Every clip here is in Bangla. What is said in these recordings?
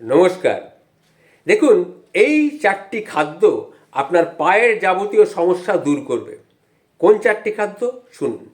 নমস্কার। দেখুন, এই চারটি খাদ্য আপনার পায়ের যাবতীয় সমস্যা দূর করবে। কোন চারটি খাদ্য? শুনুন।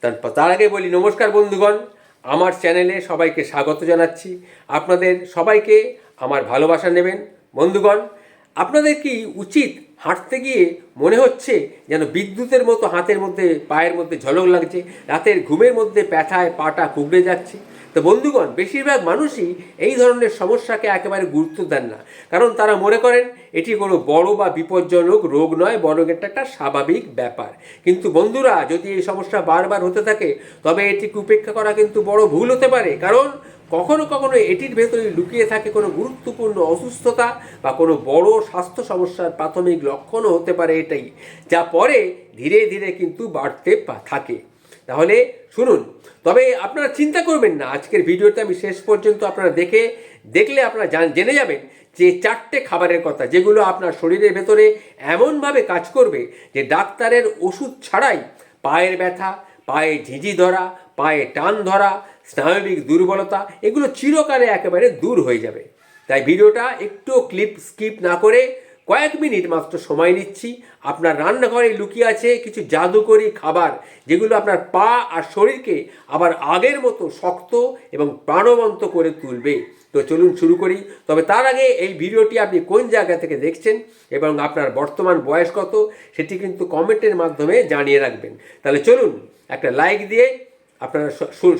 তার তার আগে বলি নমস্কার বন্ধুগণ। আমার চ্যানেলে সবাইকে স্বাগত জানাচ্ছি। আপনাদের সবাইকে আমার ভালোবাসা নেবেন। বন্ধুগণ, আপনাদের কি উচিত হাঁটতে গিয়ে মনে হচ্ছে যেন বিদ্যুতের মতো হাতের মধ্যে, পায়ের মধ্যে ঝলক লাগছে, রাতের ঘুমের মধ্যে ব্যথায় পাটা কুকড়ে যাচ্ছে? তো বন্ধুগণ, বেশিরভাগ মানুষই এই ধরনের সমস্যাকে একেবারে গুরুত্ব দেন না। কারণ তারা মনে করেন, এটি কোনো বড় বা বিপজ্জনক রোগ নয়, বরং এটা একটা স্বাভাবিক ব্যাপার। কিন্তু বন্ধুরা, যদি এই সমস্যা বারবার হতে থাকে, তবে এটিকে উপেক্ষা করা কিন্তু বড় ভুল হতে পারে। কারণ কখনো কখনো এটির ভেতরে লুকিয়ে থাকে কোনো গুরুত্বপূর্ণ অসুস্থতা বা কোনো বড় স্বাস্থ্য সমস্যার প্রাথমিক লক্ষণও হতে পারে এটাই, যা পরে ধীরে ধীরে কিন্তু বাড়তে থাকে। তাহলে শুনুন, তবে আপনারা চিন্তা করবেন না, আজকের ভিডিওটা আমি শেষ পর্যন্ত আপনারা দেখে, দেখলে আপনারা জান- যাবেন যে চারটে খাবারের কথা, যেগুলো আপনার শরীরের ভেতরে এমনভাবে কাজ করবে যে ডাক্তারের ওষুধ ছাড়াই পায়ের ব্যথা, পায়ে ঝিঝি ধরা, পায়ে টান ধরা, স্নায়বিক দুর্বলতা, এগুলো চিরকালে একেবারে দূর হয়ে যাবে। তাই ভিডিওটা একটু ক্লিপ স্কিপ না করে কয়েক মিনিট মাত্র সময় নিচ্ছি। আপনার রান্নাঘরে লুকিয়ে আছে কিছু জাদুকরি খাবার, যেগুলো আপনার পা আর শরীরকে আবার আগের মতো শক্ত এবং প্রাণবন্ত করে তুলবে। তো চলুন শুরু করি। তবে তার আগে এই ভিডিওটি আপনি কোন জায়গা থেকে দেখছেন এবং আপনার বর্তমান বয়স কত, সেটি কিন্তু কমেন্টের মাধ্যমে জানিয়ে রাখবেন। তাহলে চলুন একটা লাইক দিয়ে আপনারা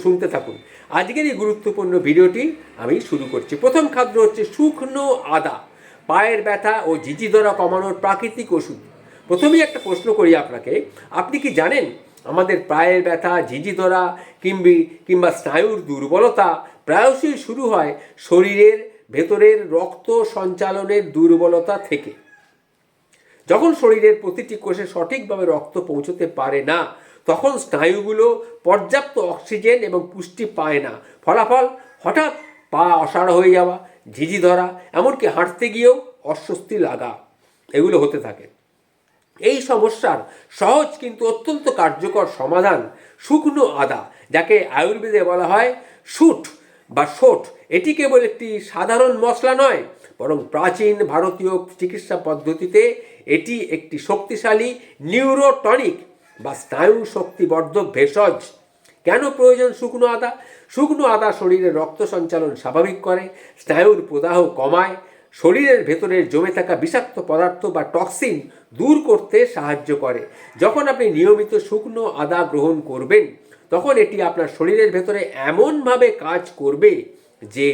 শুনতে থাকুন। আজকের এই গুরুত্বপূর্ণ ভিডিওটি আমি শুরু করছি। প্রথম খাদ্য হচ্ছে শুকনো আদা। পায়ের ব্যথা ও ধরা কমানোর প্রাকৃতিক ওষুধ। প্রথমেই একটা প্রশ্ন করি আপনাকে, আপনি কি জানেন আমাদের পায়ের ব্যথা ঝিঝি ধরা কিংবি কিংবা স্নায়ুর দুর্বলতা প্রায়শই শুরু হয় শরীরের ভেতরের রক্ত সঞ্চালনের দুর্বলতা থেকে। যখন শরীরের প্রতিটি কোষে সঠিকভাবে রক্ত পৌঁছতে পারে না, তখন স্নায়ুগুলো পর্যাপ্ত অক্সিজেন এবং পুষ্টি পায় না। ফলাফল হঠাৎ পা অসাড় হয়ে যাওয়া ঝিঝি ধরা, এমনকি হাঁটতে গিয়েও অস্বস্তি লাগা, এগুলো হতে থাকে। এই সমস্যার সহজ কিন্তু অত্যন্ত কার্যকর সমাধান শুকনো আদা, যাকে আয়ুর্বেদে বলা হয় শুট বা শোট। এটি কেবল একটি সাধারণ মশলা নয়, বরং প্রাচীন ভারতীয় চিকিৎসা পদ্ধতিতে এটি একটি শক্তিশালী নিউরোটনিক বা স্নায়ু শক্তিবর্ধক ভেষজ। কেন প্রয়োজন শুকনো আদা? শুকনো আদা শরীরে রক্ত সঞ্চালন স্বাভাবিক করে, স্নায়ুর প্রদাহ কমায়, শরীরের ভেতরের জমে থাকা বিষাক্ত পদার্থ বা টক্সিন দূর করতে সাহায্য করে। যখন আপনি নিয়মিত শুকনো আদা গ্রহণ করবেন, তখন এটি আপনার শরীরের ভেতরে এমনভাবে কাজ করবে যে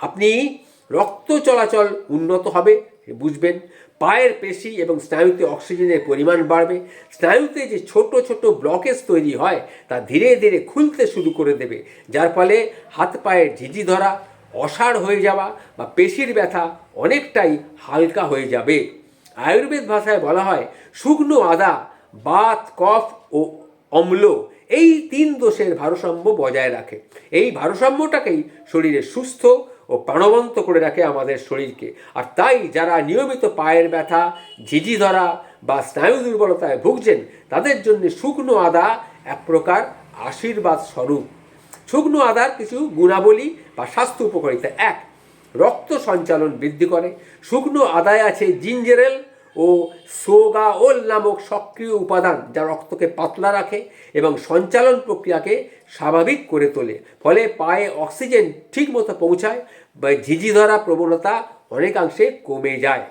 আপনি রক্ত চলাচল উন্নত হবে, বুঝবেন। পায়ের পেশি এবং স্নায়ুতে অক্সিজেনের পরিমাণ বাড়বে, স্নায়ুতে যে ছোট ছোট ব্লকেজ তৈরি হয় তা ধীরে ধীরে খুলতে শুরু করে দেবে, যার ফলে হাত পায়ের ঝিঝি ধরা অসাড় হয়ে যাওয়া বা পেশির ব্যথা অনেকটাই হালকা হয়ে যাবে। আয়ুর্বেদ ভাষায় বলা হয়, শুকনো আদা, বাত, কফ ও অম্ল এই তিন দোষের ভারসাম্য বজায় রাখে। এই ভারসাম্যটাকেই শরীরে সুস্থ ও প্রাণবন্ত করে রাখে আমাদের শরীরকে। আর তাই যারা নিয়মিত পায়ের ব্যথা, ঝিঝি ধরা বা স্নায়ু দুর্বলতায় ভুগছেন, তাদের জন্য শুকনো আদা এক প্রকার আশীর্বাদ স্বরূপ। শুকনো আদার কিছু গুণাবলী বা স্বাস্থ্য উপকারিতা। এক, রক্ত সঞ্চালন বৃদ্ধি করে। শুকনো আদায় আছে জিঞ্জেরেল ও সোগাওল নামক সক্রিয় উপাদান যা রক্তকে পাতলা রাখে এবং সঞ্চালন প্রক্রিয়াকে স্বাভাবিক করে তোলে। ফলে পায়ে অক্সিজেন ঠিকমতো পৌঁছায় বা ঝিঝি ধরা প্রবণতা অনেকাংশে কমে যায়।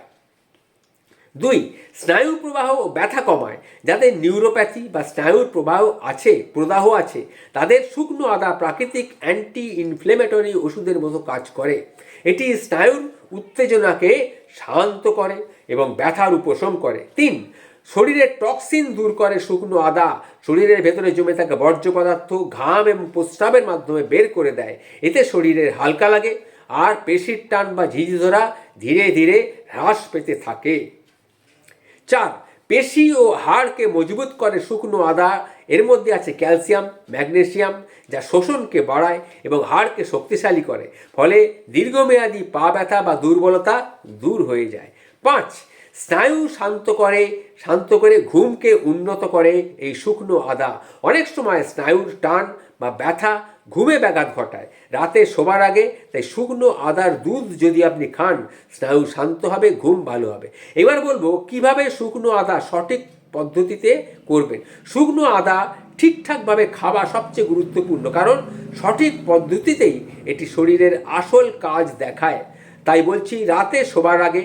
দুই, স্নায়ু প্রবাহ ও ব্যথা কমায়। যাদের নিউরোপ্যাথি বা স্নায়ুর প্রবাহ আছে, প্রদাহ আছে, তাদের শুকনো আদা প্রাকৃতিক অ্যান্টি ইনফ্লেমেটরি ওষুধের মতো কাজ করে। এটি স্নায়ুর উত্তেজনাকে শান্ত করে। এবং ব্যথার উপশম করে। তিন শরীরের টক্সিন দূর করে শুকনো আদা। শরীরের ভেতরে জমে থাকা বর্জ্য পদার্থ ঘাম এবং প্রস্রাবের মাধ্যমে বের করে দেয়। এতে শরীরের হালকা লাগে আর পেশির টান বা ঝিঝি ধরা ধীরে ধীরে হ্রাস পেতে থাকে। চার, পেশি ও হাড়কে মজবুত করে শুকনো আদা। এর মধ্যে আছে ক্যালসিয়াম, ম্যাগনেসিয়াম, যা শোষণকে বাড়ায় এবং হাড়কে শক্তিশালী করে। ফলে দীর্ঘমেয়াদী পা ব্যথা বা দুর্বলতা দূর হয়ে যায়। পাঁচ, স্নায়ু শান্ত করে শান্ত করে ঘুমকে উন্নত করে এই শুকনো আদা। অনেক সময় স্নায়ুর টান বা ব্যথা ঘুমে ব্যাঘাত ঘটায়। রাতে শোবার আগে তাই শুকনো আদার দুধ যদি আপনি খান, স্নায়ু শান্ত হবে, ঘুম ভালো হবে। এবার বলব কীভাবে শুকনো আদা সঠিক পদ্ধতিতে করবেন? শুকনো আদা ঠিকঠাকভাবে খাওয়া সবচেয়ে গুরুত্বপূর্ণ, কারণ সঠিক পদ্ধতিতেই এটি শরীরের আসল কাজ দেখায়। তাই বলছি, রাতে শোবার আগে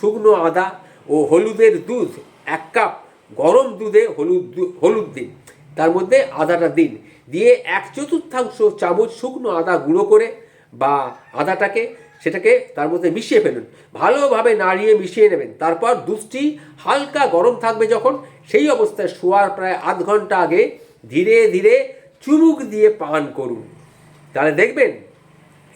শুকনো আদা ও হলুদের দুধ, এক কাপ গরম দুধে হলুদ হলুদ দিন। তার মধ্যে আদাটা দিন। দিয়ে এক চতুর্থাংশ চামচ শুকনো আদা গুঁড়ো করে বা আদাটাকে, সেটাকে তার মধ্যে মিশিয়ে ফেলুন। ভালোভাবে নাড়িয়ে মিশিয়ে নেবেন। তারপর দুধটি হালকা গরম থাকবে যখন, সেই অবস্থায় শোয়ার প্রায় আধ ঘণ্টা আগে ধীরে ধীরে চুমুক দিয়ে পান করুন। তাহলে দেখবেন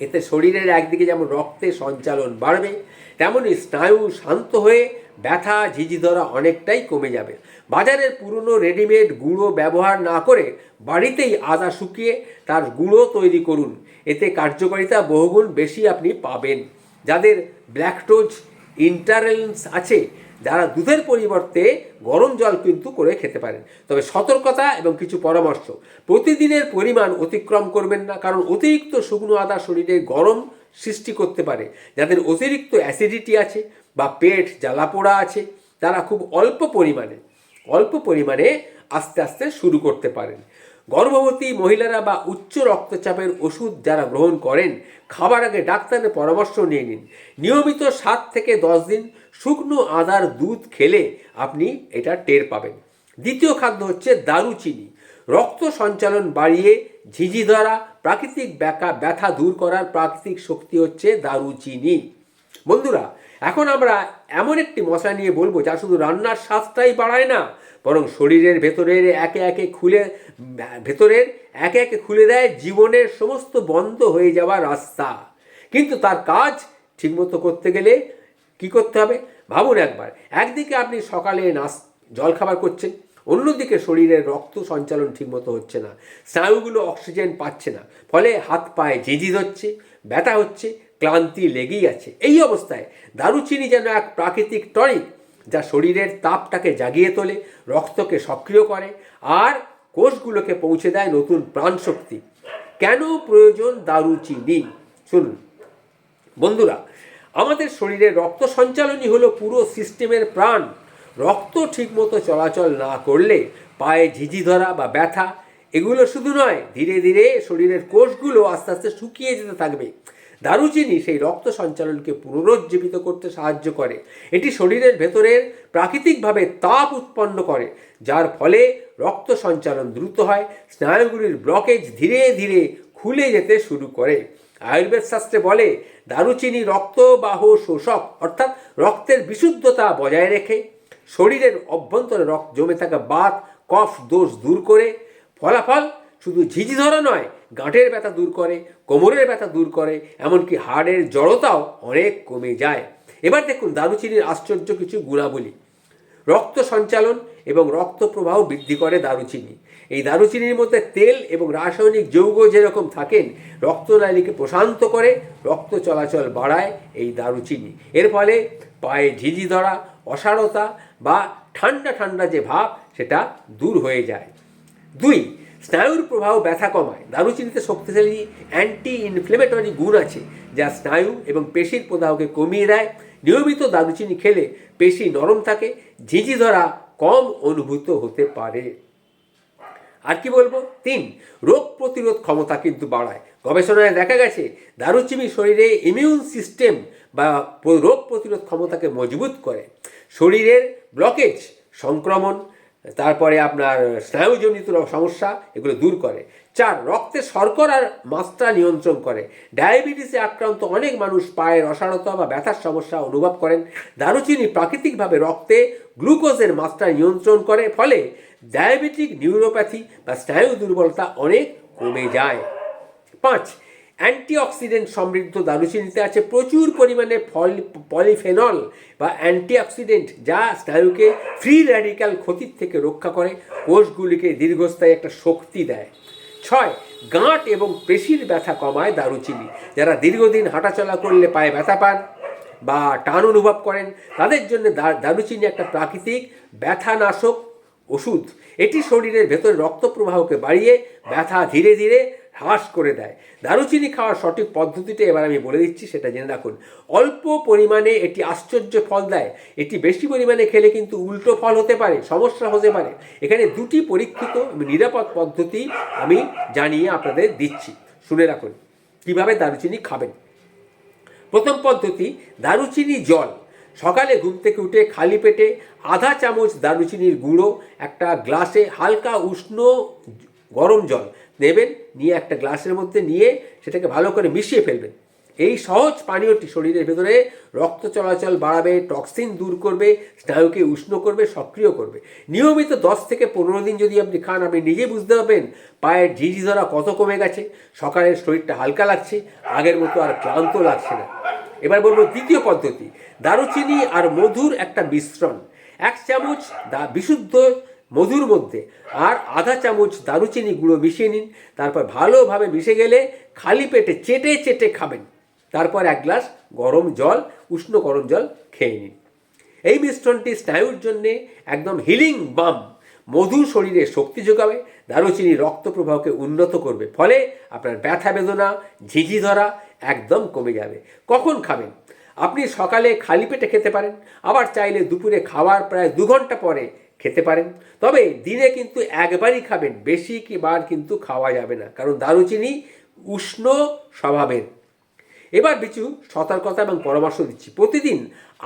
এতে শরীরের একদিকে যেমন রক্তের সঞ্চালন বাড়বে তেমনই স্নায়ু শান্ত হয়ে ব্যথা ঝিঝি ধরা অনেকটাই কমে যাবে। বাজারের পুরনো রেডিমেড গুঁড়ো ব্যবহার না করে বাড়িতেই আদা শুকিয়ে তার গুঁড়ো তৈরি করুন। এতে কার্যকারিতা বহুগুণ বেশি আপনি পাবেন। যাদের ব্ল্যাকটোজ ইন্টারেন্স আছে, যারা দুধের পরিবর্তে গরম জল কিন্তু করে খেতে পারেন। তবে সতর্কতা এবং কিছু পরামর্শ। প্রতিদিনের পরিমাণ অতিক্রম করবেন না, কারণ অতিরিক্ত শুকনো আদা শরীরে গরম সৃষ্টি করতে পারে। যাদের অতিরিক্ত অ্যাসিডিটি আছে বা পেট জ্বালা পোড়া আছে, তারা খুব অল্প পরিমাণে অল্প পরিমাণে আস্তে আস্তে শুরু করতে পারেন। গর্ভবতী মহিলারা বা উচ্চ রক্তচাপের ওষুধ যারা গ্রহণ করেন, খাবার আগে ডাক্তারের পরামর্শ নিয়ে নিন। নিয়মিত সাত থেকে দশ দিন শুকনো আদার দুধ খেলে আপনি এটা টের পাবেন। দ্বিতীয় খাদ্য হচ্ছে দারুচিনি। রক্ত সঞ্চালন বাড়িয়ে ঝিঝি ধরা, প্রাকৃতিক ব্যাকা, ব্যথা দূর করার প্রাকৃতিক শক্তি হচ্ছে দারুচিনি। বন্ধুরা, এখন আমরা এমন একটি মশলা নিয়ে বলব যা শুধু রান্নার স্বাদটাই বাড়ায় না বরং শরীরের ভেতরের একে একে খুলে, ভেতরের একে একে খুলে দেয়, জীবনের সমস্ত বন্ধ হয়ে যাওয়া রাস্তা। কিন্তু তার কাজ ঠিকমতো করতে গেলে কি করতে হবে? ভাবুন একবার। একদিকে আপনি সকালে নাস, জলখাবার করছেন, অন্যদিকে শরীরের রক্ত সঞ্চালন ঠিকমতো হচ্ছে না, স্নায়ুগুলো অক্সিজেন পাচ্ছে না, ফলে হাত পায়ে ঝিঝি হচ্ছে ব্যথা হচ্ছে, ক্লান্তি লেগেই আছে। এই অবস্থায় দারুচিনি যেন এক প্রাকৃতিক টনিক যা শরীরের তাপটাকে জাগিয়ে তোলে, রক্তকে সক্রিয় করে আর কোষগুলোকে পৌঁছে দেয় নতুন প্রাণশক্তি। কেন প্রয়োজন দারুচিনি শুনুন। বন্ধুরা, আমাদের শরীরে রক্ত সঞ্চালনই হলো পুরো সিস্টেমের প্রাণ। রক্ত ঠিকমতো চলাচল না করলে পায়ে ঝিঝি ধরা বা ব্যথা, এগুলো শুধু নয়, ধীরে ধীরে শরীরের কোষগুলো আস্তে আস্তে শুকিয়ে যেতে থাকবে। দারুচিনি সেই রক্ত সঞ্চালনকে পুনরুজ্জীবিত করতে সাহায্য করে। এটি শরীরের ভেতরের প্রাকৃতিকভাবে তাপ উৎপন্ন করে, যার ফলে রক্ত সঞ্চালন দ্রুত হয়, স্নায়ুগুলির ব্লকেজ ধীরে ধীরে খুলে যেতে শুরু করে। আয়ুর্বেদ শাস্ত্রে বলে, দারুচিনি রক্তবাহ শোষক, অর্থাৎ রক্তের বিশুদ্ধতা বজায় রেখে শরীরের অভ্যন্তরে রক্ত জমে থাকা বাত, কফ, দোষ দূর করে। ফলাফল শুধু ঝিঝি ধরা নয় গাঁটের ব্যথা দূর করে, কোমরের ব্যথা দূর করে, এমনকি হাড়ের জড়তাও অনেক কমে যায়। এবার দেখুন দারুচিনির আশ্চর্য কিছু গুণাবলী। রক্ত সঞ্চালন এবং রক্ত প্রবাহ বৃদ্ধি করে দারুচিনি। এই দারুচিনির মধ্যে তেল এবং রাসায়নিক যৌগ যেরকম থাকেন, রক্তনালীকে প্রশান্ত করে রক্ত চলাচল বাড়ায় এই দারুচিনি। এর ফলে পায়ে ঝিঝি ধরা, অসারতা বা ঠান্ডা ঠান্ডা যে ভাব, সেটা দূর হয়ে যায়। দুই স্নায়ুর প্রবাহ ব্যথা কমায়। দারুচিনিতে শক্তিশালী অ্যান্টি ইনফ্লেমেটরি গুণ আছে, যা স্নায়ু এবং পেশির প্রদাহকে কমিয়ে দেয়। নিয়মিত দারুচিনি খেলে পেশি নরম থাকে, ঝিঝি ধরা কম অনুভূত হতে পারে। আর কি বলব? তিন, রোগ প্রতিরোধ ক্ষমতা কিন্তু বাড়ায়। গবেষণায় দেখা গেছে, দারুচিনি শরীরে ইমিউন সিস্টেম বা রোগ প্রতিরোধ ক্ষমতাকে মজবুত করে। শরীরের ব্লকেজ সংক্রমণ তারপরে আপনার স্নায়ুজনিত সমস্যা এগুলো দূর করে। চার, রক্তে শর্করার মাত্রা নিয়ন্ত্রণ করে। ডায়াবেটিসে আক্রান্ত অনেক মানুষ পায়ের অসারতা বা ব্যথার সমস্যা অনুভব করেন। দারুচিনি প্রাকৃতিকভাবে রক্তে গ্লুকোজের মাত্রা নিয়ন্ত্রণ করে, ফলে ডায়াবেটিক নিউরোপ্যাথি বা স্নায়ু দুর্বলতা অনেক কমে যায়। পাঁচ অ্যান্টিঅক্সিডেন্ট সমৃদ্ধ দারুচিনিতে আছে প্রচুর পরিমাণে পলিফেনল বা অ্যান্টিঅক্সিডেন্ট যা স্নায়ুকে ফ্রি র্যাডিক্যাল ক্ষতির থেকে রক্ষা করে, কোষগুলিকে দীর্ঘস্থায়ী একটা শক্তি দেয়। ছয়, গাঁট এবং পেশির ব্যথা কমায় দারুচিনি। যারা দীর্ঘদিন হাঁটাচলা করলে পায়ে ব্যথা পান বা টান অনুভব করেন, তাদের জন্য দারুচিনি একটা প্রাকৃতিক ব্যথানাশক ওষুধ। এটি শরীরের ভেতরে রক্ত প্রবাহকে বাড়িয়ে ব্যথা ধীরে ধীরে হ্রাস করে দেয়। দারুচিনি খাওয়ার সঠিক পদ্ধতিটা এবার আমি বলে দিচ্ছি, সেটা জেনে রাখুন। অল্প পরিমাণে এটি আশ্চর্য ফল দেয়। এটি বেশি পরিমাণে খেলে কিন্তু উল্টো ফল হতে পারে, সমস্যা হতে পারে। এখানে দুটি পরীক্ষিত নিরাপদ পদ্ধতি আমি জানিয়ে আপনাদের দিচ্ছি। শুনে রাখুন, কীভাবে দারুচিনি খাবেন? প্রথম পদ্ধতি, দারুচিনি জল। সকালে ঘুম থেকে উঠে খালি পেটে আধা চামচ দারুচিনির গুঁড়ো, একটা গ্লাসে হালকা উষ্ণ গরম জল নেবেন নিয়ে একটা গ্লাসের মধ্যে নিয়ে সেটাকে ভালো করে মিশিয়ে ফেলবেন। এই সহজ পানীয়টি শরীরের ভেতরে রক্ত চলাচল বাড়াবে টক্সিন দূর করবে, স্নায়ুকে উষ্ণ করবে, সক্রিয় করবে। নিয়মিত দশ থেকে পনেরো দিন যদি আপনি খান, আপনি নিজে বুঝতে পারবেন পায়ের ঝিঝি ধরা কত কমে গেছে, সকালের শরীরটা হালকা লাগছে, আগের মতো আর ক্লান্ত লাগছে না। এবার বলব দ্বিতীয় পদ্ধতি, দারুচিনি আর মধুর একটা মিশ্রণ। এক চামচ দা বিশুদ্ধ মধুর মধ্যে। আর আধা চামচ দারুচিনি গুঁড়ো মিশিয়ে নিন। তারপর ভালোভাবে মিশে গেলে খালি পেটে চেটে চেটে খাবেন। তারপর এক গ্লাস গরম জল, উষ্ণ গরম জল খেয়ে নিন। এই মিশ্রণটি স্নায়ুর জন্যে একদম হিলিং বাম। মধু শরীরে শক্তি যোগাবে, দারুচিনি রক্ত প্রবাহকে উন্নত করবে। ফলে আপনার ব্যথা বেদনা, ঝিঝি ধরা একদম কমে যাবে। কখন খাবেন? আপনি সকালে খালি পেটে খেতে পারেন। আবার চাইলে দুপুরে খাওয়ার প্রায় দু ঘণ্টা পরে খেতে পারেন। তবে দিনে কিন্তু একবারই খাবেন, বেশি কি বার কিন্তু খাওয়া যাবে না, কারণ দারুচিনি উষ্ণ স্বভাবের। এবার কিছু সতর্কতা এবং পরামর্শ দিচ্ছি। প্রতিদিন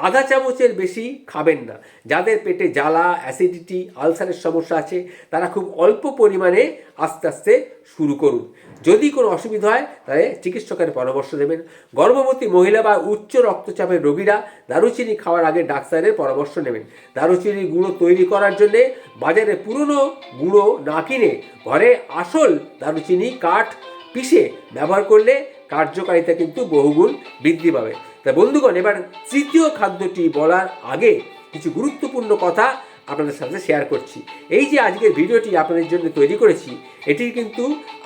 আধা চামচের বেশি খাবেন না। যাদের পেটে জ্বালা অ্যাসিডিটি আলসারের সমস্যা আছে, তারা খুব অল্প পরিমাণে আস্তে আস্তে শুরু করুন। যদি কোনো অসুবিধা হয়, তাহলে চিকিৎসকের পরামর্শ দেবেন। গর্ভবতী মহিলা বা উচ্চ রক্তচাপের রোগীরা দারুচিনি খাওয়ার আগে ডাক্তারের পরামর্শ নেবেন। দারুচিনির গুঁড়ো তৈরি করার জন্যে বাজারে পুরনো গুঁড়ো না কিনে ঘরে আসল দারুচিনি কাঠ পিষে ব্যবহার করলে কার্যকারিতা কিন্তু বহুগুণ বৃদ্ধি পাবে। তা বন্ধুগণ, এবার তৃতীয় খাদ্যটি বলার আগে কিছু গুরুত্বপূর্ণ কথা আপনাদের সাথে শেয়ার করছি। এই যে আজকে ভিডিওটি আপনাদের জন্য তৈরি করেছি, এটি কিন্তু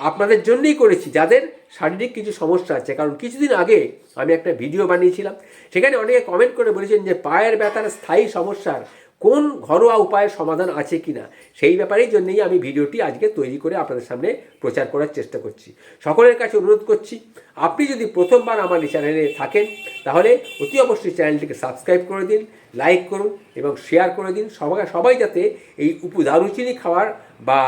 আপনাদের জন্যই করেছি। যাদের শারীরিক কিছু সমস্যা আছে, কারণ কিছুদিন আগে আমি একটা ভিডিও বানিয়েছিলাম, সেখানে অনেকে কমেন্ট করে বলেছেন যে পায়ের ব্যথার স্থায়ী সমস্যার কোন ঘরোয়া উপায়ের সমাধান আছে কি না সেই ব্যাপারেই জন্যই আমি ভিডিওটি আজকে তৈরি করে আপনাদের সামনে প্রচার করার চেষ্টা করছি। সকলের কাছে অনুরোধ করছি, আপনি যদি প্রথমবার আমার এই চ্যানেলে থাকেন, তাহলে অতি অবশ্যই চ্যানেলটিকে সাবস্ক্রাইব করে দিন, লাইক করুন এবং শেয়ার করে দিন। সবাই সবাই যাতে এই উপু দারুচিনি খাওয়ার বা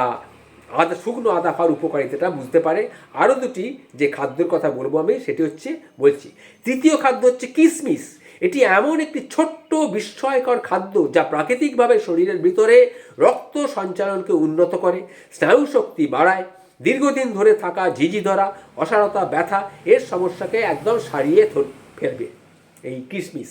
আদা, শুকনো আদা খাওয়ার উপকারিতাটা বুঝতে পারে। আরও দুটি যে খাদ্যের কথা বলব আমি, সেটি হচ্ছে বলছি। তৃতীয় খাদ্য হচ্ছে কিসমিস। এটি এমন একটি ছোট্ট বিস্ময়কর খাদ্য যা প্রাকৃতিকভাবে শরীরের ভিতরে রক্ত সঞ্চালনকে উন্নত করে, স্নায়ু শক্তি বাড়ায়, দীর্ঘদিন ধরে থাকা ঝিঝি ধরা অসারতা, ব্যথা এর সমস্যাকে একদম সারিয়ে ফেলবে। এই কিশমিশ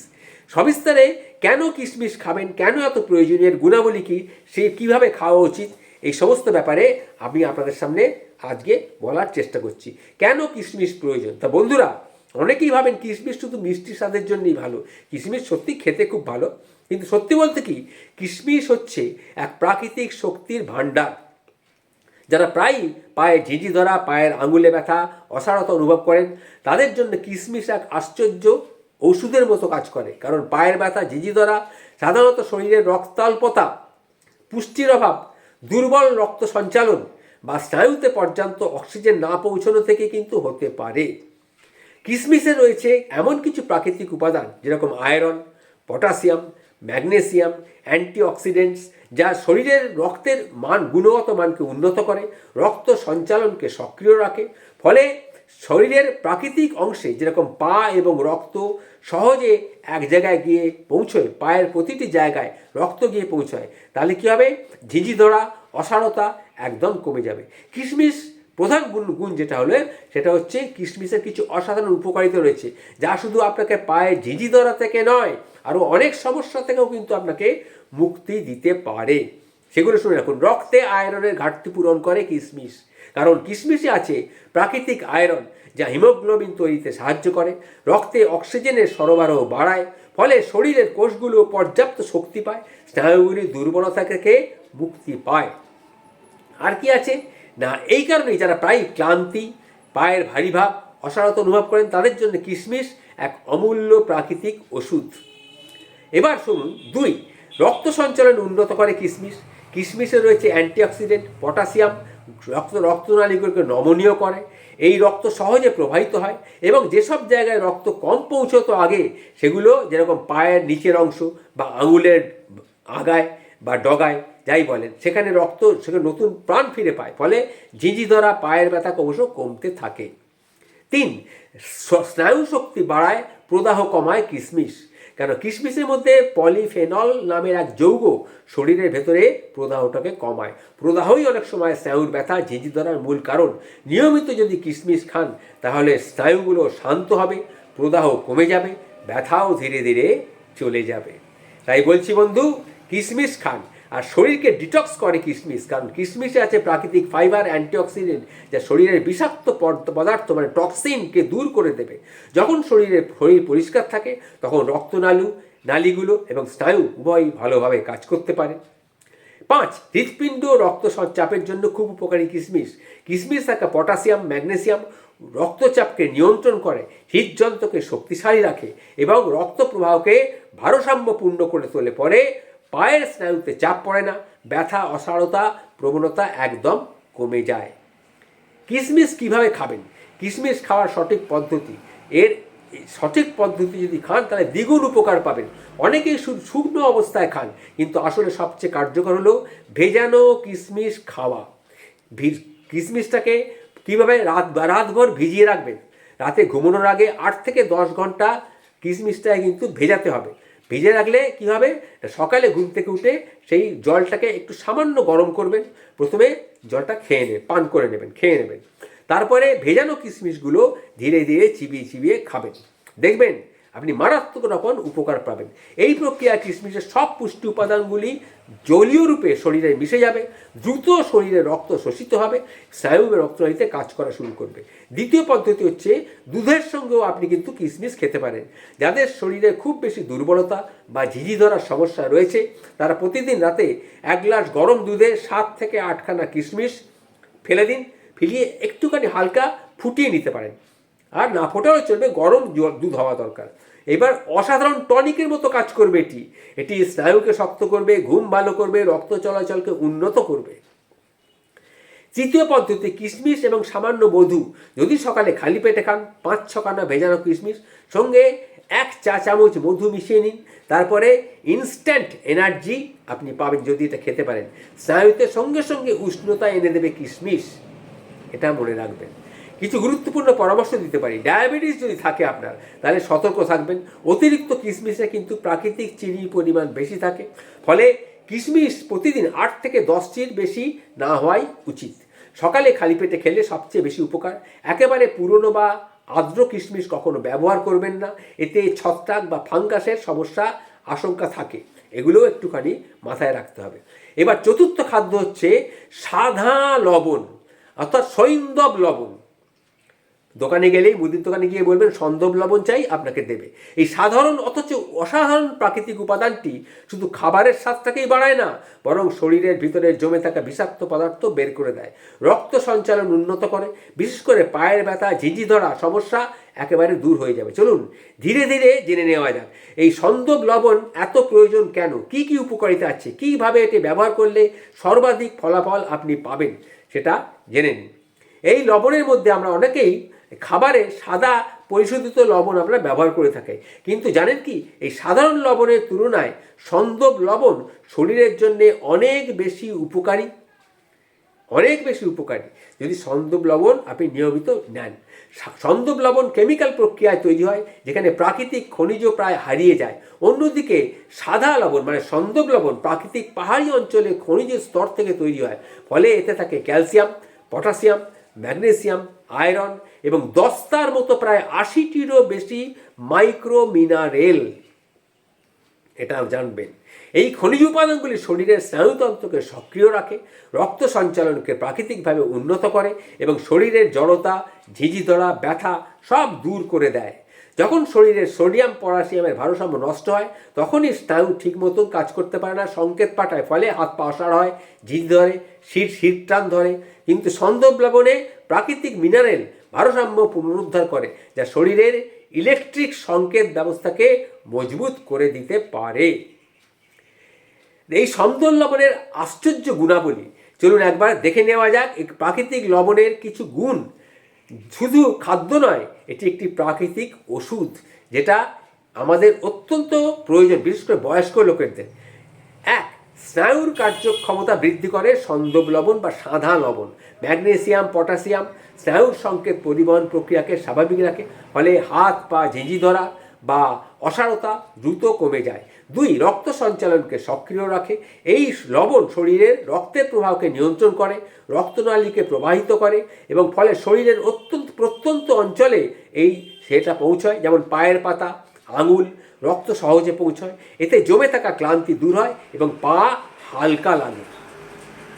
সবিস্তারে কেন কিশমিশ খাবেন, কেন এত প্রয়োজনীয় গুণাবলী কী, সে কীভাবে খাওয়া উচিত, এই সমস্ত ব্যাপারে আমি আপনাদের সামনে আজকে বলার চেষ্টা করছি। কেন কিশমিশ প্রয়োজন? তা বন্ধুরা অনেকেই ভাবেন কিশমিশ শুধু মিষ্টি স্বাদের জন্যই ভালো। কিশমিশ সত্যি খেতে খুব ভালো। কিন্তু সত্যি বলতে কি কিশমিশ হচ্ছে এক প্রাকৃতিক শক্তির ভাণ্ডার, যারা প্রায়ই পায়ে ঝিঝি ধরা, পায়ের আঙুলে ব্যথা, অসারতা অনুভব করেন। তাদের জন্য কিশমিশ এক আশ্চর্য ওষুধের মতো কাজ করে। কারণ পায়ের ব্যথা, ঝিঝি ধরা, সাধারণত শরীরের রক্তাল্পতা, পুষ্টির অভাব, দুর্বল রক্ত সঞ্চালন বা স্নায়ুতে পর্যাপ্ত অক্সিজেন না পৌঁছানো থেকে কিন্তু হতে পারে। কিশমিশে রয়েছে এমন কিছু প্রাকৃতিক উপাদান, যেরকম আয়রন, পটাশিয়াম, ম্যাগনেসিয়াম, অ্যান্টিঅক্সিডেন্টস, যা শরীরের রক্তের মান, গুণগত মানকে উন্নত করে, রক্ত সঞ্চালনকে সক্রিয় রাখে। ফলে শরীরের প্রাকৃতিক অংশে, যেরকম পা এবং রক্ত, সহজে এক জায়গায় গিয়ে পৌঁছয়, পায়ের প্রতিটি জায়গায় রক্ত গিয়ে পৌঁছায়। তাহলে কী হবে? ঝিঝি ধরা, অসারতা একদম কমে যাবে। কিশমিশ প্রধান গুণ যেটা হলো, সেটা হচ্ছে কিশমিশের কিছু অসাধারণ উপকারিতা রয়েছে, যা শুধু আপনাকে পায়ে ঝিঝি ধরা থেকে নয় আরও অনেক সমস্যা থেকেও কিন্তু আপনাকে মুক্তি দিতে পারে। সেগুলো শুনে রাখুন, রক্তে আয়রনের ঘাটতি পূরণ করে কিশমিশ কারণ কিশমিশে আছে প্রাকৃতিক আয়রন, যা হিমোগ্লোবিন তৈরিতে সাহায্য করে, রক্তে অক্সিজেনের সরবরাহ বাড়ায়, ফলে শরীরের কোষগুলো পর্যাপ্ত শক্তি পায়, স্নায়ুগুলি দুর্বলতা থেকে মুক্তি পায়। আর কি আছে? না, এই কারণেই যারা প্রায় ক্লান্তি, পায়ের ভারী ভাব অসারতা অনুভব করেন, তাদের জন্য কিশমিশ এক অমূল্য প্রাকৃতিক ওষুধ। এবার শুনুন, দুই, রক্ত সঞ্চালন উন্নত করে কিশমিশ। কিশমিশে রয়েছে অ্যান্টিঅক্সিডেন্ট, পটাশিয়াম, রক্ত, রক্তনালীগুলোকে নমনীয় করে। এই রক্ত সহজে প্রবাহিত হয় এবং যেসব জায়গায় রক্ত কম পৌঁছতো আগে সেগুলো যেরকম পায়ের নিচের অংশ বা আঙুলের আগায় বা ডগায় যাই বলেন, সেখানে রক্ত, সেখানে নতুন প্রাণ ফিরে পায়, ফলে ঝিঁঝি ধরা পায়ের ব্যথা ক্রমশ কমতে থাকে। তিন স্নায়ু শক্তি বাড়ায়, প্রদাহ কমায় কিশমিশ কেন? কিশমিশের মধ্যে পলিফেনল নামের এক যৌগ শরীরের ভেতরে প্রদাহটাকে কমায়। প্রদাহই অনেক সময় স্নায়ুর ব্যথা ঝিঁঝি ধরার মূল কারণ। নিয়মিত যদি কিশমিশ খান, তাহলে স্নায়ুগুলো শান্ত হবে, প্রদাহ কমে যাবে, ব্যথাও ধীরে ধীরে চলে যাবে। তাই বলছি বন্ধু কিশমিশ খান। আর শরীরকে ডিটক্স করে কিশমিশ কারণ কিশমিশে আছে প্রাকৃতিক ফাইবার অ্যান্টিঅক্সিডেন্ট যা শরীরের বিষাক্ত পদ- পদার্থ মানে টক্সিনকে দূর করে দেবে। যখন শরীরের শরীর পরিষ্কার থাকে, তখন রক্তনালু, নালিগুলো এবং স্নায়ু উভয়ই ভালোভাবে কাজ করতে পারে। পাঁচ, হৃৎপিণ্ড রক্ত চাপের জন্য খুব উপকারী কিশমিশ কিশমিশ থাকা পটাশিয়াম, ম্যাগনেসিয়াম রক্তচাপকে নিয়ন্ত্রণ করে, হৃদযন্ত্রকে শক্তিশালী রাখে এবং রক্ত প্রবাহকে ভারসাম্যপূর্ণ করে তোলে। পরে পায়ের স্নায়ুতে চাপ পড়ে না, ব্যথা অসারতা প্রবণতা একদম কমে যায়। কিশমিশ কীভাবে খাবেন? কিশমিশ খাওয়ার সঠিক পদ্ধতি। এর সঠিক পদ্ধতি যদি খান, তাহলে দ্বিগুণ উপকার পাবেন। অনেকেই শুধু শুকনো অবস্থায় খান, কিন্তু আসলে সবচেয়ে কার্যকর হলো ভেজানো কিশমিশ খাওয়া। কিশমিশটাকে কীভাবে রাত, রাতভর ভিজিয়ে রাখবেন? রাতে ঘুমানোর আগে আট থেকে দশ ঘণ্টা কিশমিশটাকে কিন্তু ভেজাতে হবে। ভিজে রাখলে কী হবে? সকালে ঘুম থেকে উঠে সেই জলটাকে একটু সামান্য গরম করবেন। প্রথমে জলটা খেয়ে নেবেন, পান করে নেবেন, খেয়ে নেবেন। তারপরে ভেজানো কিশমিশগুলো ধীরে ধীরে চিবিয়ে চিবিয়ে খাবেন। দেখবেন আপনি মারাত্মক রকম উপকার পাবেন। এই প্রক্রিয়া কিশমিশের সব পুষ্টি উপাদানগুলি জলীয় রূপে শরীরে মিশে যাবে, দ্রুত শরীরে রক্ত শোষিত হবে স্নায়ু রক্তনালীতে কাজ করা শুরু করবে। দ্বিতীয় পদ্ধতি হচ্ছে দুধের সঙ্গেও আপনি কিন্তু কিশমিশ খেতে পারেন। যাদের শরীরে খুব বেশি দুর্বলতা বা ঝিঝি ধরার সমস্যা রয়েছে, তারা প্রতিদিন রাতে এক গ্লাস গরম দুধে সাত থেকে আটখানা কিশমিশ ফেলে দিন, ফেলিয়ে একটুখানি হালকা ফুটিয়ে নিতে পারেন। আর না ফোটাও চলবে, গরম দুধ হওয়া দরকার। এবার অসাধারণ টনিকের মতো কাজ করবে এটি। এটি স্নায়ুকে শক্ত করবে, ঘুম ভালো করবে, রক্ত চলাচলকে উন্নত করবে। তৃতীয় পদ্ধতি কিশমিশ এবং সামান্য মধু। যদি সকালে খালি পেটে খান, পাঁচ ছখানা ভেজানো কিশমিশ, সঙ্গে এক চা চামচ মধু মিশিয়ে নিন। তারপরে ইনস্ট্যান্ট এনার্জি আপনি পাবেন যদি এটা খেতে পারেন। স্নায়ুতে সঙ্গে সঙ্গে উষ্ণতা এনে দেবে কিশমিশ। এটা মনে রাখবেন। কিছু গুরুত্বপূর্ণ পরামর্শ দিতে পারি। ডায়াবেটিস যদি থাকে আপনার, তাহলে সতর্ক থাকবেন। অতিরিক্ত কিশমিশে কিন্তু প্রাকৃতিক চিনির পরিমাণ বেশি থাকে। ফলে কিশমিশ প্রতিদিন আট থেকে দশটির বেশি না হওয়াই উচিত। সকালে খালি পেটে খেলে সবচেয়ে বেশি উপকার। একেবারে পুরনো বা আর্দ্র কিশমিশ কখনো ব্যবহার করবেন না। এতে ছত্রাক বা ফাঙ্গাসের সমস্যা আশঙ্কা থাকে। এগুলোও একটুখানি মাথায় রাখতে হবে। এবার চতুর্থ খাদ্য হচ্ছে সাদা লবণ, অর্থাৎ সৈন্দব লবণ। দোকানে গেলেই মুদির দোকানে গিয়ে বলবেন সন্দব লবণ চাই, আপনাকে দেবে। এই সাধারণ, অথচ অসাধারণ প্রাকৃতিক উপাদানটি শুধু খাবারের স্বাদটাকেই বাড়ায় না, বরং শরীরের ভিতরে জমে থাকা বিষাক্ত পদার্থ বের করে দেয়। রক্ত সঞ্চালন উন্নত করে, বিশেষ করে পায়ের ব্যথা ঝিঝি ধরা সমস্যা একেবারে দূর হয়ে যাবে। চলুন, ধীরে ধীরে জেনে নেওয়া যাক, এই সন্দব লবণ এত প্রয়োজন কেন? কি কি উপকারিতা আছে? কীভাবে এটি ব্যবহার করলে সর্বাধিক ফলাফল আপনি পাবেন? সেটা জেনে নিন। এই লবণের মধ্যে আমরা অনেকেই খাবারে সাদা পরিশোধিত লবণ আমরা ব্যবহার করে থাকি। কিন্তু জানেন কি, এই সাধারণ লবণের তুলনায় সন্দব লবণ শরীরের জন্য অনেক বেশি উপকারী। অনেক বেশি উপকারী। যদি সন্দব লবণ আপনি নিয়মিত নেন। সন্দব লবণ কেমিক্যাল প্রক্রিয়ায় তৈরি হয়, যেখানে প্রাকৃতিক খনিজ প্রায় হারিয়ে যায়। অন্যদিকে সাদা লবণ মানে সন্দব লবণ প্রাকৃতিক পাহাড়ি অঞ্চলে খনিজ স্তর থেকে তৈরি হয়। ফলে এতে থাকে ক্যালসিয়াম, পটাশিয়াম ম্যাগনেসিয়াম, আয়রন এবং দস্তার মতো প্রায় আশিটিরও বেশি মাইক্রো মিনারেল এটা জানবেন। এই খনিজ উপাদানগুলি শরীরের স্নায়ুতন্ত্রকে সক্রিয় রাখে, রক্ত সঞ্চালনকে প্রাকৃতিকভাবে উন্নত করে এবং শরীরের জড়তা ঝিঝি ধরা ব্যথা সব দূর করে দেয়। যখন শরীরের সোডিয়াম পটাশিয়ামের ভারসাম্য নষ্ট হয়, তখনই স্নায়ু ঠিক মতন কাজ করতে পারে না, সংকেত পাঠায়, ফলে হাত পা অসাড় হয় ঝিঝি ধরে শীত শীত টান ধরে। কিন্তু সন্দব লবণে প্রাকৃতিক মিনারেল ভারসাম্য পুনরুদ্ধার করে, যা শরীরের ইলেকট্রিক সংকেত ব্যবস্থাকে মজবুত করে দিতে পারে। এই সমদল লবণের আশ্চর্য গুণাবলী, চলুন একবার দেখে নেওয়া যাক প্রাকৃতিক লবণের কিছু গুণ শুধু খাদ্য নয়, এটি একটি প্রাকৃতিক ওষুধ যেটা আমাদের অত্যন্ত প্রয়োজন, বিশেষ করে বয়স্ক লোকেদের। এক, স্নায়ুর কার্যক্ষমতা বৃদ্ধি করে সন্দব লবণ বা সাদা লবণ, ম্যাগনেসিয়াম পটাশিয়াম স্নায়ুর সংকেত পরিবহন প্রক্রিয়াকে স্বাভাবিক রাখে, ফলে হাত, পা, ঝিঁঝি ধরা বা অসারতা দ্রুত কমে যায়। দুই, রক্ত সঞ্চালনকে সক্রিয় রাখে। এই লবণ শরীরের রক্তের প্রবাহকে নিয়ন্ত্রণ করে, রক্তনালীকে প্রবাহিত করে এবং ফলে শরীরের অত্যন্ত, প্রত্যন্ত অঞ্চলে এই সেটা পৌঁছয়, যেমন পায়ের পাতা, আঙুল, রক্ত সহজে পৌঁছয়। এতে জমে থাকা ক্লান্তি দূর হয় এবং পা হালকা লাগে।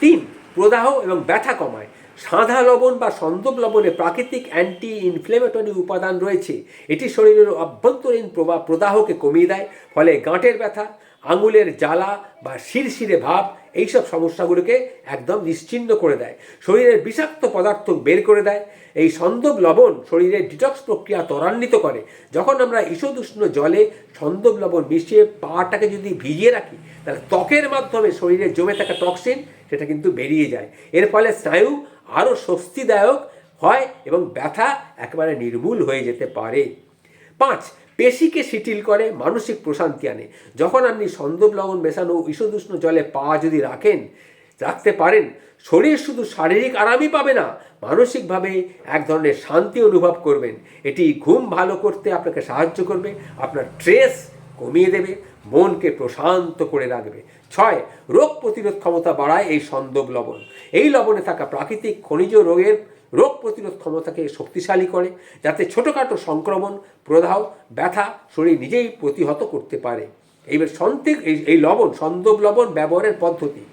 তিন, প্রদাহ এবং ব্যথা কমায়। সাদা লবণ বা সন্দব লবণে প্রাকৃতিক অ্যান্টি ইনফ্লেমেটরি উপাদান রয়েছে। এটি শরীরের অভ্যন্তরীণ প্রবাহ প্রদাহকে কমিয়ে দেয়, ফলে গাঁটের ব্যথা, আঙুলের জ্বালা বা শিরশিরে ভাব, এইসব সমস্যাগুলোকে একদম নিশ্চিন্ন করে দেয়। শরীরের বিষাক্ত পদার্থ বের করে দেয়। এই সন্দব লবণ শরীরের ডিটক্স প্রক্রিয়া ত্বরান্বিত করে। যখন আমরা ঈষদুষ্ণ জলে সন্দব লবণ মিশিয়ে পাটাকে যদি ভিজিয়ে রাখি, তাহলে ত্বকের মাধ্যমে শরীরে জমে থাকা টক্সিন সেটা কিন্তু বেরিয়ে যায়। এর ফলে স্নায়ু আরও স্বস্তিদায়ক হয় এবং ব্যথা একেবারে নির্মূল হয়ে যেতে পারে। পাঁচ, পেশিকে শিথিল করে মানসিক প্রশান্তি আনে। যখন আপনি সন্দব লবণ মেশানো ঈষদুষ্ণ জলে পা যদি রাখেন, রাখতে পারেন, শরীর শুধু শারীরিক আরামই পাবে না, মানসিকভাবে এক ধরনের শান্তি অনুভব করবেন। এটি ঘুম ভালো করতে আপনাকে সাহায্য করবে, আপনার স্ট্রেস কমিয়ে দেবে। মনকে প্রশান্ত করে রাখবে। ছয়, রোগ প্রতিরোধ ক্ষমতা বাড়ায় এই সন্দব লবণ। এই লবণে থাকা প্রাকৃতিক খনিজ রোগের রোগ প্রতিরোধ ক্ষমতাকে শক্তিশালী করে, যাতে ছোটোখাটো সংক্রমণ, প্রদাহ, ব্যথা শরীর নিজেই প্রতিহত করতে পারে। এইবার সন্তেক এই লবণ সন্দব লবণ ব্যবহারের পদ্ধতি।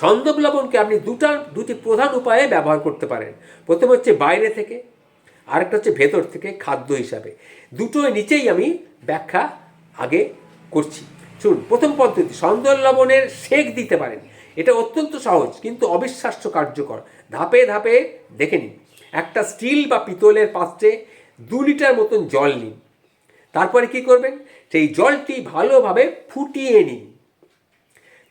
সন্দব লবণকে আপনি দুটা, দুটি প্রধান উপায়ে ব্যবহার করতে পারেন। প্রথম হচ্ছে বাইরে থেকে, আরেকটা হচ্ছে ভেতর থেকে খাদ্য হিসাবে। দুটোই নিচেই আমি ব্যাখ্যা আগে করছি। শুনুন প্রথম পদ্ধতি সন্দল লবণের সেক দিতে পারেন। এটা অত্যন্ত সহজ, কিন্তু অবিশ্বাস্য কার্যকর। ধাপে ধাপে দেখে নিন। একটা স্টিল বা পিতলের পাত্রে দু লিটার মতন জল নিন। তারপরে কি করবেন? সেই জলটি ভালোভাবে ফুটিয়ে নিন।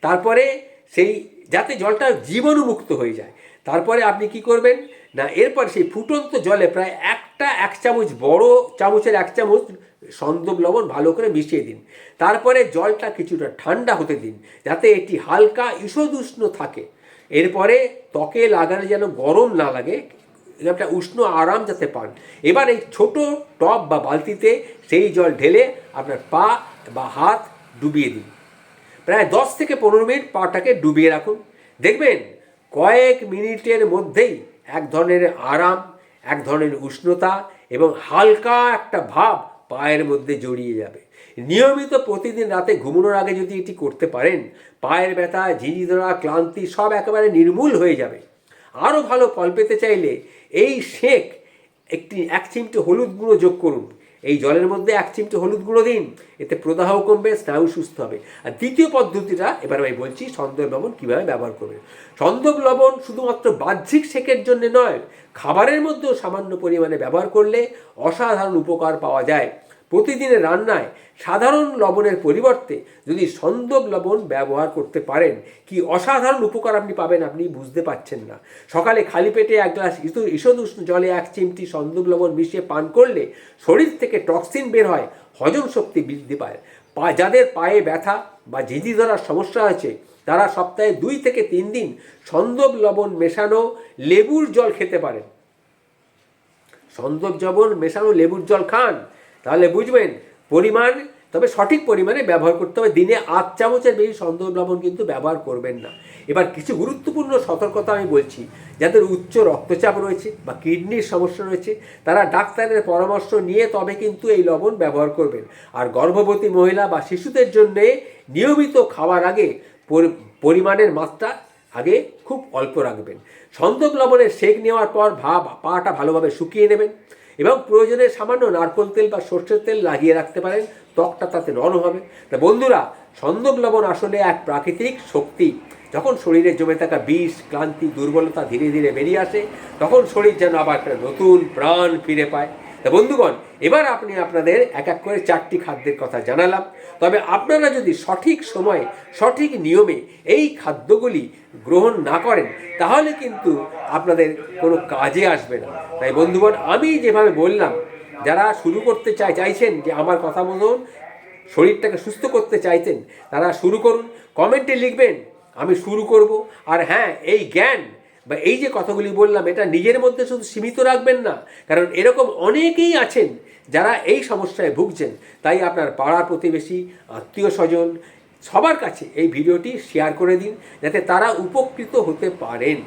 তারপরে সেই, যাতে জলটা জীবাণুমুক্ত হয়ে যায়। তারপরে আপনি কি করবেন? না, এরপর সেই ফুটন্ত জলে প্রায় একটা, এক চামচ, বড় চামচের এক চামচ সন্দব লবণ ভালো করে মিশিয়ে দিন। তারপরে জলটা কিছুটা ঠান্ডা হতে দিন, যাতে এটি হালকা ঈষদুষ্ণ থাকে। এরপরে ত্বকে লাগানো যেন গরম না লাগে একটা উষ্ণ আরাম যাতে পান। এবার এই ছোট টব বা বালতিতে সেই জল ঢেলে আপনার পা বা হাত ডুবিয়ে দিন। প্রায় দশ থেকে পনেরো মিনিট পাটাকে ডুবিয়ে রাখুন। দেখবেন কয়েক মিনিটের মধ্যেই এক ধরনের আরাম, এক ধরনের উষ্ণতা এবং হালকা একটা ভাব পায়ের মধ্যে জড়িয়ে যাবে। নিয়মিত প্রতিদিন রাতে ঘুমানোর আগে যদি এটি করতে পারেন, পায়ের ব্যথা ঝিঝি ধরা ক্লান্তি সব একেবারে নির্মূল হয়ে যাবে। আরও ভালো ফল পেতে চাইলে এই শেক একটি এক চিমটে হলুদ গুঁড়ো যোগ করুন। এই জলের মধ্যে এক চিমটে হলুদ গুঁড়ো দিন, এতে প্রদাহ কমবে, স্নায়ু সুস্থ হবে। আর দ্বিতীয় পদ্ধতিটা, এবার আমি বলছি সন্দেহ লবণ কীভাবে ব্যবহার করবে সন্দেহ লবণ শুধুমাত্র বাহ্যিক সেকের জন্য নয়, খাবারের মধ্যেও সামান্য পরিমাণে ব্যবহার করলে অসাধারণ উপকার পাওয়া যায়। প্রতিদিনের রান্নায় সাধারণ লবণের পরিবর্তে যদি সন্দব লবণ ব্যবহার করতে পারেন, কি অসাধারণ উপকার আপনি পাবেন আপনি বুঝতে পাচ্ছেন না। সকালে খালি পেটে এক গ্লাস ইসু ঈষদুষ্ণ জলে এক চিমটি সন্দব লবণ মিশিয়ে পান করলে শরীর থেকে টক্সিন বের হয়, হজম শক্তি বৃদ্ধি পায়। পা, যাদের পায়ে ব্যথা বা ঝিঝি ধরার সমস্যা আছে, তারা সপ্তাহে দুই থেকে তিন দিন সন্দব লবণ মেশানো লেবুর জল খেতে পারেন। সন্দব জবন মেশানো লেবুর জল খান তাহলে বুঝবেন, পরিমাণ, তবে সঠিক পরিমাণে ব্যবহার করতে হবে। দিনে আধ চামচের বেশি সন্দব লবণ কিন্তু ব্যবহার করবেন না। এবার কিছু গুরুত্বপূর্ণ সতর্কতা আমি বলছি। যাদের উচ্চ রক্তচাপ রয়েছে বা কিডনির সমস্যা রয়েছে, তারা ডাক্তারের পরামর্শ নিয়ে তবে কিন্তু এই লবণ ব্যবহার করবেন। আর গর্ভবতী মহিলা বা শিশুদের জন্যে নিয়মিত খাওয়ার আগে পরিমাণের মাত্রা আগে খুব অল্প রাখবেন। সন্দক লবণের সেক নেওয়ার পর ভা, পাটা ভালোভাবে শুকিয়ে নেবেন। এবং প্রয়োজনে সামান্য নারকোল তেল বা সর্ষের তেল লাগিয়ে রাখতে পারেন, ত্বকটা তাতে নরম হবে। তা বন্ধুরা সন্দক লবণ আসলে এক প্রাকৃতিক শক্তি। যখন শরীরে জমে থাকা বিষ, ক্লান্তি, দুর্বলতা ধীরে ধীরে বেরিয়ে আসে, তখন শরীর যেন আবার একটা নতুন প্রাণ ফিরে পায়। তা বন্ধুগণ, এবার আপনি আপনাদের এক এক করে চারটি খাদ্যের কথা জানালাম। তবে আপনারা যদি সঠিক সময়ে, সঠিক নিয়মে এই খাদ্যগুলি গ্রহণ না করেন, তাহলে কিন্তু আপনাদের কোনো কাজে আসবে না। তাই বন্ধুগণ, আমি যেভাবে বললাম, যারা শুরু করতে চাই, চাইছেন যে আমার কথা মতন শরীরটাকে সুস্থ করতে চাইতেন তারা শুরু করুন। কমেন্টে লিখবেন, আমি শুরু করব। আর হ্যাঁ এই জ্ঞান বা এই যে কথাগুলি বললাম, এটা নিজের মধ্যে শুধু সীমিত রাখবেন না, কারণ এরকম অনেকেই আছেন যারা এই সমস্যায় ভুগছেন। তাই আপনার পাড়া প্রতিবেশী, আত্মীয় স্বজন, সবার কাছে এই ভিডিওটি শেয়ার করে দিন, যাতে তারা উপকৃত হতে পারেন।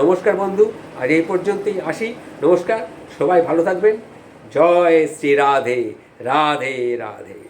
নমস্কার বন্ধু, আজ এই পর্যন্তই আসি। নমস্কার, সবাই ভালো থাকবেন। জয় শ্রী রাধে রাধে রাধে।